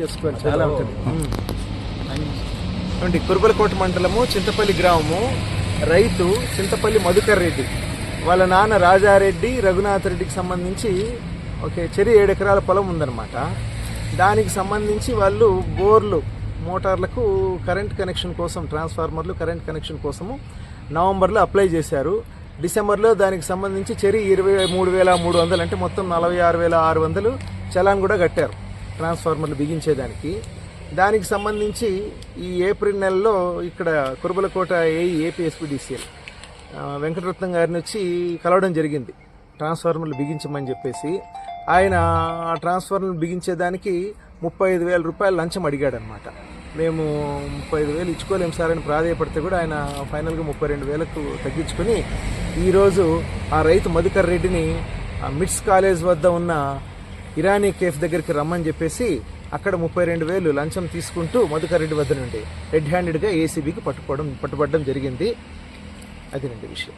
తీసుకోవాలి చాలా ఉంటుంది కురుబలకోట మండలము చింతపల్లి గ్రామము రైతు చింతపల్లి మధుకర్ రెడ్డి. వాళ్ళ నాన్న రాజారెడ్డి రఘునాథ్ రెడ్డికి సంబంధించి ఓకే చెరి ఏడు ఎకరాల పొలం ఉందన్నమాట. దానికి సంబంధించి వాళ్ళు బోర్లు మోటార్లకు కరెంట్ కనెక్షన్ కోసం ట్రాన్స్ఫార్మర్లు కరెంట్ కనెక్షన్ కోసము నవంబర్లో అప్లై చేశారు. డిసెంబర్లో దానికి సంబంధించి చెరి ఇరవై మూడు వేల మూడు వందలు అంటే మొత్తం నలభై ఆరు వేల ఆరు వందలు చలాన్ కూడా కట్టారు. ట్రాన్స్ఫార్మర్లు బిగించేదానికి. దానికి సంబంధించి ఈ ఏప్రిల్ నెలలో ఇక్కడ Kurubalakota AE AP SPDCL Venkataratnam గారిని వచ్చి కలవడం జరిగింది. ట్రాన్స్ఫార్మర్లు బిగించమని చెప్పేసి ఆయన ఆ ట్రాన్స్ఫార్మర్లు బిగించేదానికి ముప్పై ఐదు వేల రూపాయలు లంచం అడిగాడనమాట. మేము ముప్పై ఐదు వేలు ఇచ్చుకోలేము సార్ అని ప్రాధాయపడితే కూడా ఆయన ఫైనల్గా ముప్పై రెండు వేలకు తగ్గించుకొని ఈరోజు ఆ రైతు మధుకర్ రెడ్డిని మిడ్స్ మిట్స్ కాలేజ్ వద్ద ఉన్న ఇరానీ కేఫ్ దగ్గరికి రమ్మని చెప్పేసి అక్కడ ముప్పై రెండు వేలు లంచం తీసుకుంటూ మధుకరెడ్డి వద్ద నుండి రెడ్ హ్యాండెడ్గా ఏసీబీకి పట్టుకోవడం పట్టుబడడం జరిగింది. అదేనండి విషయం